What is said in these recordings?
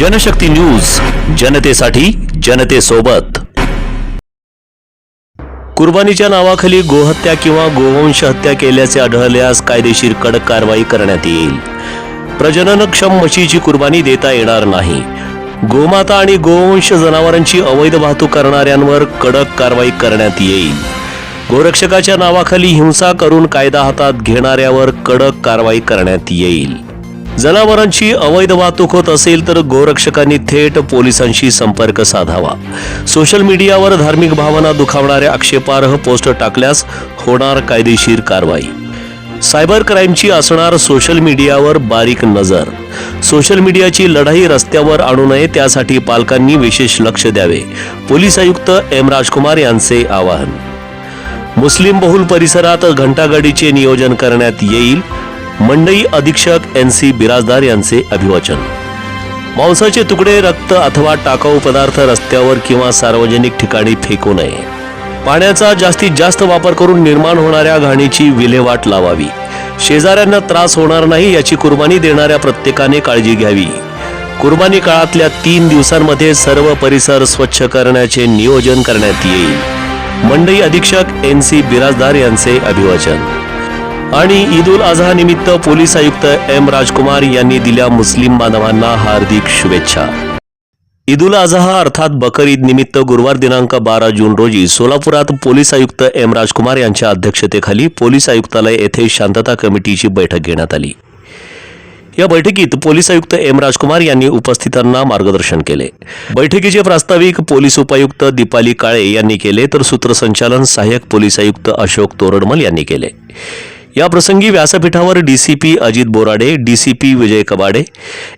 Janshakti news जनतेसाठी जनतेसोबत. कुर्बानीच्या नावाखाली गोहत्या किंवा गोवंश हत्या केल्याचे आढळल्यास कायदेशीर कडक कारवाई करण्यात येईल. प्रजननक्षम म्हशीची कुर्बानी देता येणार नाही. गोमाता आणि गोवंश जनावरांची अवैध वाहतूक करणाऱ्यांवर कडक कारवाई करण्यात येईल. गोरक्षकाच्या नावाखाली हिंसा करून कायदा हातात घेणाऱ्यावर कडक कारवाई करण्यात येईल. जनावरांची अवैध वाहतूक होत असेल तर गोरक्षकांनी थेट पोलिसांशी संपर्क साधावा. सोशल मीडियावर धार्मिक भावना दुखावणाऱ्या आक्षेपार्ह पोस्ट टाकल्यास होणार कायदेशीर कारवाई. सायबर क्राईमची असणार सोशल मीडियावर बारीक नजर. सोशल मीडियाची लढाई रस्त्यावर आणू नये त्यासाठी पालकांनी विशेष लक्ष द्यावे पोलीस आयुक्त एम राजकुमार यांचे आवाहन. मुस्लिम बहुल परिसरात घंटागाडीचे नियोजन करण्यात येईल मंडई अधीक्षक एन सी बिराजदार यांचे अभिवाचन. मांसाचे तुकडे रक्त अथवा टाकाऊ पदार्थ रस्त्यावर किंवा सार्वजनिक ठिकाणी फेकू नये. पाण्याचा जास्तीत जास्त वापर करून निर्माण होणाऱ्या घाणीची विल्हेवाट लावावी. शेजाऱ्यांना त्रास होणार नाही याची कुर्बानी देणाऱ्या प्रत्येकाने काळजी घ्यावी. कुर्बानी काळातल्या तीन दिवसांमध्ये सर्व परिसर स्वच्छ करण्याचे नियोजन करण्यात येईल. मंडई अधीक्षक एन सी बिराजदार यांचे अभिवाचन. आणि ईद उल अझहा निमित्त पोलीस आयुक्त एम राजकुमार यांनी दिल्या मुस्लिम बांधवांना हार्दिक शुभेच्छा. ईद उल अझहा अर्थात बकर ईद निमित्त गुरुवार दिनांक बारा जून रोजी सोलापुरात पोलीस आयुक्त एम राजकुमार यांच्या अध्यक्षतेखाली पोलीस आयुक्तालय येथे शांतता कमिटीची बैठक घेण्यात आली. या बैठकीत पोलीस आयुक्त एम राजकुमार यांनी उपस्थितांना मार्गदर्शन केले. बैठकीचे प्रास्ताविक पोलीस उपायुक्त दीपाली काळे यांनी केले तर सूत्रसंचालन सहाय्यक पोलीस आयुक्त अशोक तोरडमल यांनी केले. या प्रसंगी व्यासपीठावर DCP Ajit Borade DCP Vijay Kabade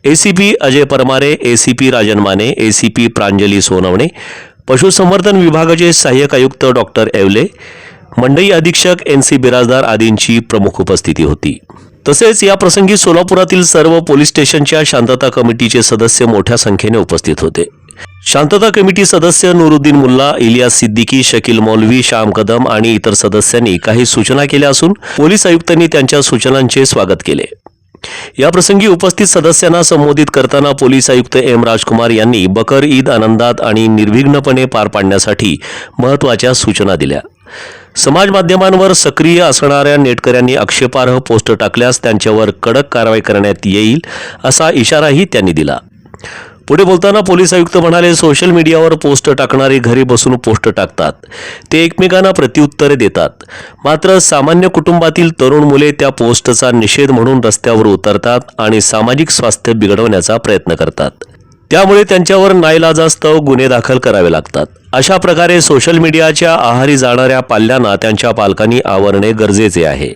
ACP Ajay Parmare ACP Rajan Mane ACP Pranjali Sonawane पशुसंवर्धन विभागाचे सहाय्यक आयुक्त डॉक्टर एवले मंडई अधीक्षक एन सी बिराजदार आदींची प्रमुख उपस्थिती होती. तसेच या प्रसंगी सोलापुरातील सर्व पोलीस स्टेशनच्या शांतता कमिटीचे सदस्य मोठ्या संख्येने उपस्थित होते. शांतता कमिटी सदस्य नुरुद्दीन मुल्ला इलियास सिद्दीकी शकील मौलवी श्याम कदम आणि इतर सदस्यांनी काही सूचना केल्या असून पोलीस आयुक्तांनी त्यांच्या सूचनांचे स्वागत केले. या प्रसंगी उपस्थित सदस्यांना संबोधित करताना पोलीस आयुक्त एम राजकुमार यांनी बकर ईद आनंदात आणि निर्विघ्नपणे पार पाडण्यासाठी महत्त्वाच्या सूचना दिल्या. समाज माध्यमांवर सक्रिय असणाऱ्या नेटकऱ्यांनी आक्षेपार्ह पोस्ट टाकल्यास त्यांच्यावर कडक कारवाई करण्यात येईल असा इशाराही त्यांनी दिला. पुढे बोलताना पोलीस आयुक्त म्हणाले सोशल मीडियावर पोस्ट टाकणारे घरी बसून पोस्ट टाकतात. ते एकमेकांना प्रत्युत्तरे देतात. मात्र सामान्य कुटुंबातील तरुण मुले त्या पोस्टचा निषेध म्हणून रस्त्यावर उतरतात आणि सामाजिक स्वास्थ्य बिघडवण्याचा प्रयत्न करतात. त्यामुळे त्यांच्यावर नाईलाजास्तव गुन्हे दाखल करावे लागतात. अशा प्रकारे सोशल मीडियाच्या आहारी जाणाऱ्या पाल्यांना त्यांच्या पालकांनी आवरणे गरजेचे आहे.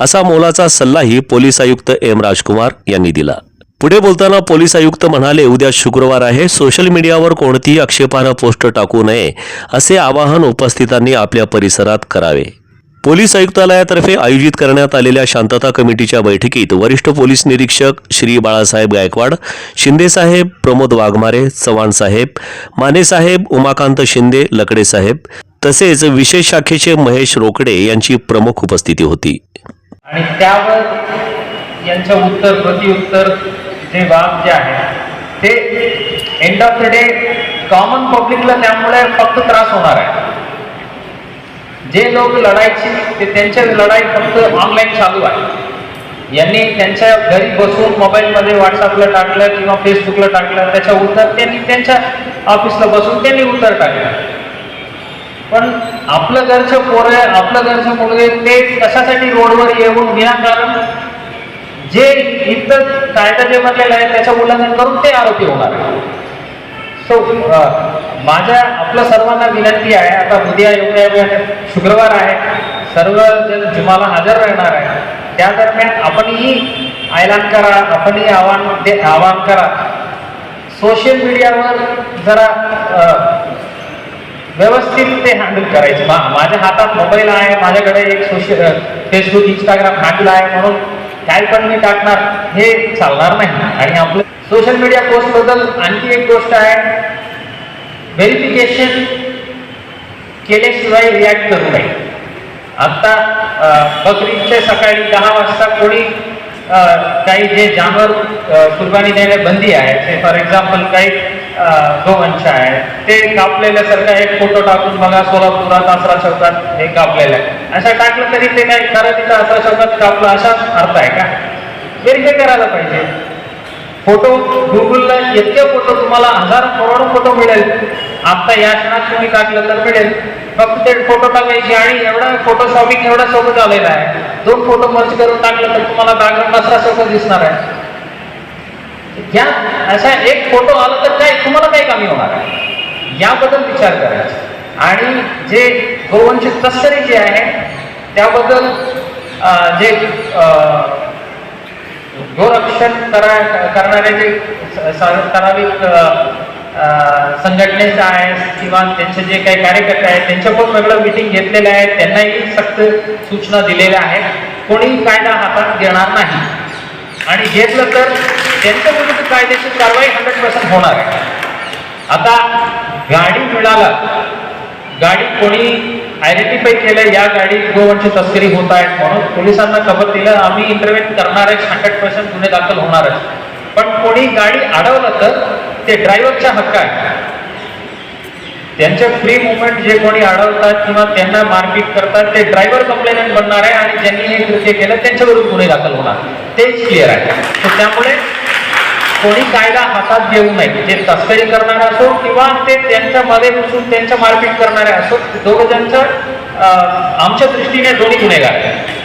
असा मोलाचा सल्लाही पोलीस आयुक्त एम राजकुमार यांनी दिला. पुढे बोलताना पोलीस आयुक्त म्हणाले उद्या शुक्रवार आहे. सोशल मीडियावर कोणतीही आक्षेपार्ह पोस्ट टाकू नये असे आवाहन उपस्थितांनी आपल्या परिसरात करावे. पोलीस आयुक्तालयातर्फे आयोजित करण्यात आलेल्या शांतता कमिटीच्या बैठकीत वरिष्ठ पोलीस निरीक्षक श्री बाळासाहेब गायकवाड शिंदेसाहेब प्रमोद वाघमारे चव्हाण साहेब उमाकांत शिंदे लकडे साहेब तसेच विशेष शाखेचे महेश रोकडे यांची प्रमुख उपस्थिती होती. आणि त्यावर यांच्या उत्तर प्रतिउत्तर जे वाद जे आहे ते end of the day common पब्लिकला त्यामुळे फक्त त्रास होणार आहे. जे लोक लढायची ते त्यांच्या लढाई फक्त ऑनलाईन चालू आहे. यांनी त्यांच्या घरी बसून मोबाईलमध्ये व्हॉट्सअपला टाकलं किंवा फेसबुकला टाकलं त्याच्या उत्तर त्यांनी त्यांच्या ऑफिसला बसून त्यांनी उत्तर टाकलं. पण आपलं घरचं पोरं आपलं घरचं मुलगे ते कशासाठी रोडवर येऊन विनाकारण जे इतर कायदा जे बनलेलं आहे त्याचं उल्लंघन करून ते आरोपी होणार सो माझ्या आपल्या सर्वांना विनंती आहे आता उद्या एवढ्या शुक्रवार आहे सर्व जण जुमाला हजर राहणार आहे. त्या दरम्यान आपणही ऐलान करा आपणही आव्हान दे आवाहन करा. सोशल मीडियावर जरा व्यवस्थित ते हँडल करायचे. माझ्या हातात मोबाईल आहे माझ्याकडे एक सोशल फेसबुक इंस्टाग्राम हँडल आहे म्हणून काय पण मी टाकणार हे चालणार नाही. आणि आपलं सोशल मीडिया पोस्टबद्दल आणखी एक गोष्ट आहे. व्हेरिफिकेशन केल्याशिवाय रिॲक्ट करू नये. आत्ता बकरीचे सकाळी दहा वाजता कोणी काही जे जानवर कुर्बानी द्यायला बंदी आहे फॉर एक्झाम्पल काही गोवंश आहे ते कापलेल्यासारखा एक फोटो टाकून बघा सोलापुरात आसरा चौकात हे कापलेलं आहे. असं टाकलं तरी ते काही खरं तिथं असा चौकात कापलं असाच अर्थ आहे का? व्हेरीफाय करायला पाहिजे. फोटो गुगलला इतके फोटो तुम्हाला हजार करोड फोटो मिळेल. आता या क्षणात तुम्ही टाकलं तर मिळेल. फक्त ते फोटो टाकायची आणि एवढा फोटो शॉपिंग एवढा सोबत आलेला आहे. दोन फोटो मर्ज करून टाकलं तर तुम्हाला बॅकग्राऊंड नसरा सोबत दिसणार आहे? या असा एक फोटो आला तर काय? तुम्हाला काय कमी होणार आहे? याबद्दल विचार करायचा. आणि जे गोवंश तस्करी जे आहे त्याबद्दल जे गोरक्षण करा करणारे जे स- ठराविक संघटनेचं आहे किंवा त्यांचे जे काही कार्यकर्ते आहेत त्यांच्या पण वेगळं मिटिंग घेतलेलं आहे त्यांनाही सक्त सूचना दिलेल्या आहेत. कोणी कायदा हातात घेणार नाही. आणि घेतलं तर त्यांच्या विरुद्ध कायदेशीर कारवाई हंड्रेड पर्सेंट होणार आहे. आता गाडी मिळाला गाडी कोणी आयडेंटिफाय केलं या गाडीत गोवंश तस्करी होत आहेत म्हणून पोलिसांना खबर दिलं. आम्ही इंटरव्हेन करणारच हंड्रेड पर्सेंट गुन्हे दाखल होणारच. पण कोणी गाडी अडवलं तर ते ड्रायव्हरच्या हक्क आहे. त्यांचे फ्री मुवमेंट जे कोणी अडवतात किंवा त्यांना मारपीट करतात ते ड्रायव्हर कंप्लेनंट बनणार आहे आणि ज्यांनी हे कृत्य केलं त्यांच्यावरून गुन्हे दाखल होणार. तेच क्लिअर आहे. तर त्यामुळे कोणी कायदा हातात घेऊ नये. जे तस्करी करणारा असो किंवा ते त्यांच्या मध्ये बसून त्यांच्या मारपीट करणारे असो दोघ जणचं आमच्या दृष्टीने दोन्ही गुन्हेगार आहेत.